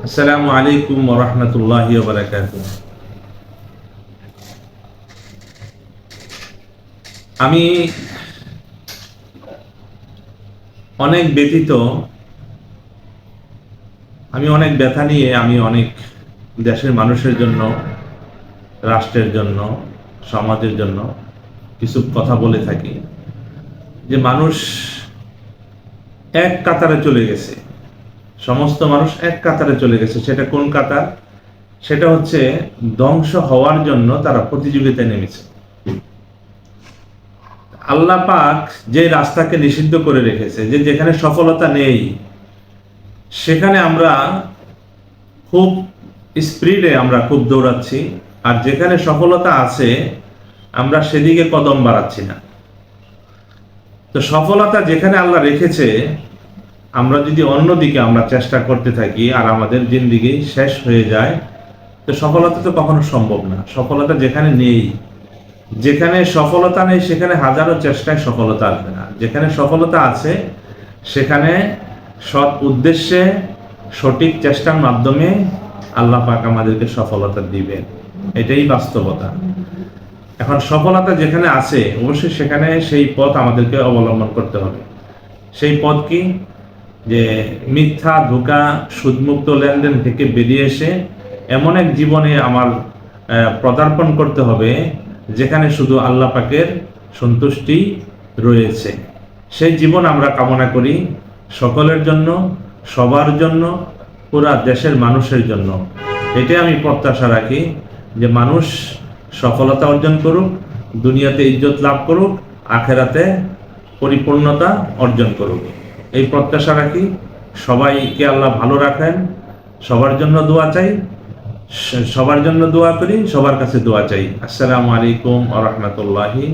আসসালামু আলাইকুম ওরহমতুল্লাহ বারাকাত। আমি অনেক ব্যতীত আমি অনেক ব্যথা নিয়ে আমি অনেক দেশের মানুষের জন্য, রাষ্ট্রের জন্য, সমাজের জন্য কিছু কথা বলে থাকি যে মানুষ এক কাতারে চলে গেছে। সমস্ত মানুষ এক কাতারে চলে গেছে। সেটা কোন কাতার? সেটা হচ্ছে ধ্বংস হওয়ার জন্য তারা প্রতিযোগিতায় নেমেছে। আল্লাহ পাক যে রাস্তাকে নিষিদ্ধ করে রেখেছে, যে যেখানে সফলতা নেই, সেখানে আমরা খুব স্পিডে আমরা খুব দৌড়াচ্ছি, আর যেখানে সফলতা আছে, আমরা সেদিকে কদম বাড়াচ্ছি না। তো সফলতা যেখানে আল্লাহ রেখেছে আমরা যদি অন্যদিকে আমরা চেষ্টা করতে থাকি আর আমাদের জিন্দিগি শেষ হয়ে যায়, তো সফলতা তো কখনো সম্ভব না। সফলতা যেখানে নেই, যেখানে সফলতা নেই, সেখানে হাজারো চেষ্টায় সফলতা আসবে না। যেখানে সফলতা আছে, সেখানে সৎ উদ্দেশ্যে, সঠিক চেষ্টার মাধ্যমে আল্লাহ পাক আমাদেরকে সফলতা দিবেন। এটাই বাস্তবতা। এখন সফলতা যেখানে আছে, অবশ্যই সেখানে সেই পথ আমাদেরকে অবলম্বন করতে হবে। সেই পথ কি? যে মিথ্যা, ধোকা, সুদমুক্ত লেনদেন থেকে বেরিয়ে এসে এমন এক জীবনে আমার পদার্পণ করতে হবে, যেখানে শুধু আল্লাহ পাকের সন্তুষ্টি রয়েছে। সেই জীবন আমরা কামনা করি সকলের জন্য, সবার জন্য, পুরা দেশের মানুষের জন্য। এটাই আমি প্রত্যাশা রাখি যে মানুষ সফলতা অর্জন করুক, দুনিয়াতে ইজ্জত লাভ করুক, আখেরাতে পরিপূর্ণতা অর্জন করুক। এই প্রত্যাশা রাখি। সবাইকে আল্লাহ ভালো রাখেন। সবার জন্য দোয়া চাই। সবার জন্য দোয়া করি, সবার কাছে দোয়া চাই। আসসালামু আলাইকুম আ রহমতুল্লাহি